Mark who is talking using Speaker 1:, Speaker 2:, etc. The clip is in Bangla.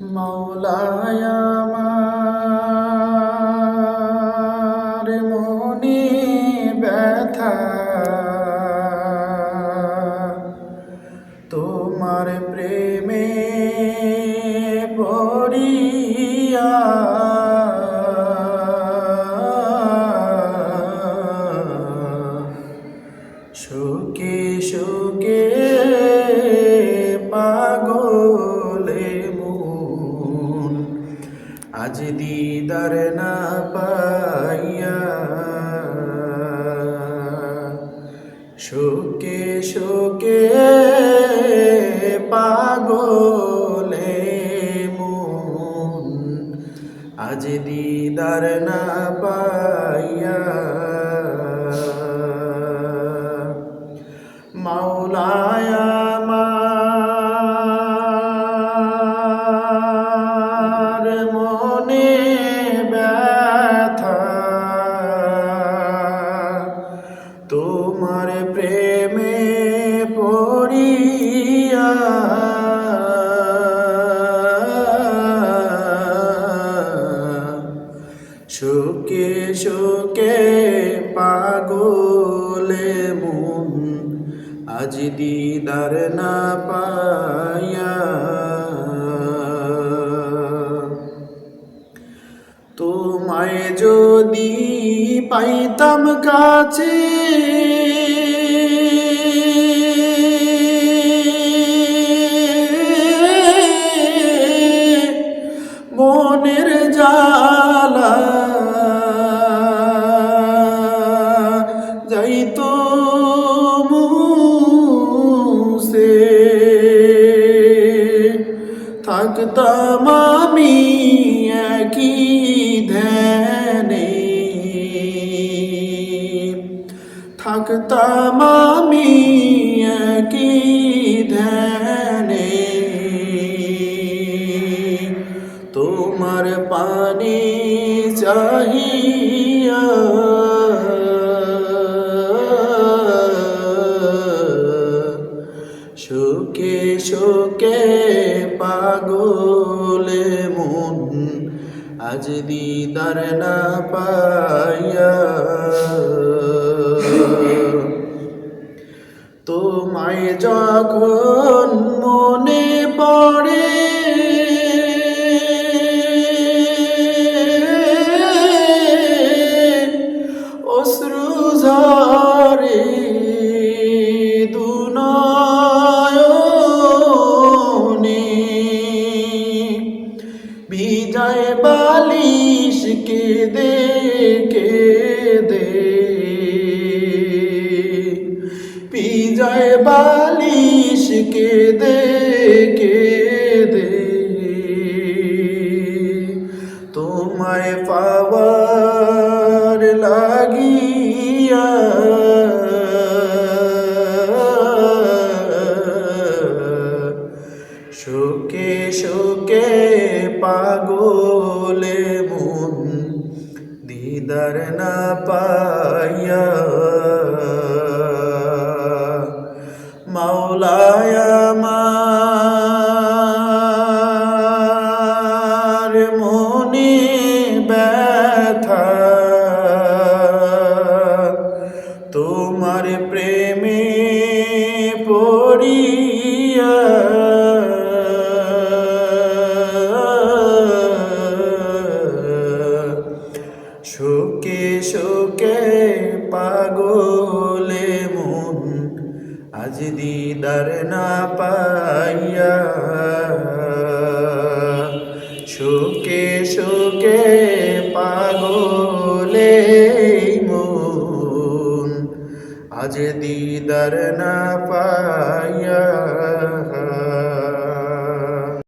Speaker 1: মৌলায় আমার ব্যথা। তোমার প্রেমে পড়িয়া না পাইয়া। শোকে শোকে পাগলে মন। আজ দিদার না তোমার প্রেমে পড়িয়া সুখে সুখে পাগলে মন আজ দিদার না পায়া তোমায় যদি পাইতাম কাছে মনের জালা যাইতো মুছে। থাকতাম আমি একই থাকতাম আমি একই ধ্যানে। তোমার পানি চাহিয়া শোকে শোকে পাগলে মন আজ দিদার না পাইয়া। তোমায় যখন মনে পড়ে কেঁদে কেঁদে বিজয় বালিশ কেঁদে কেঁদে তোমায় পাওয়ার লাগিয়া শোকে শোকে পাগলে দিদার না পাইয়া মাওলায় আমার মনে ব্যথা তোমার প্রেমে পড়িয়া শোকে শোকে পাগলে মন, আজ দিদার না পাইয়া। শোকে শোকে পাগলে মন, আজ দিদার না পাইয়া।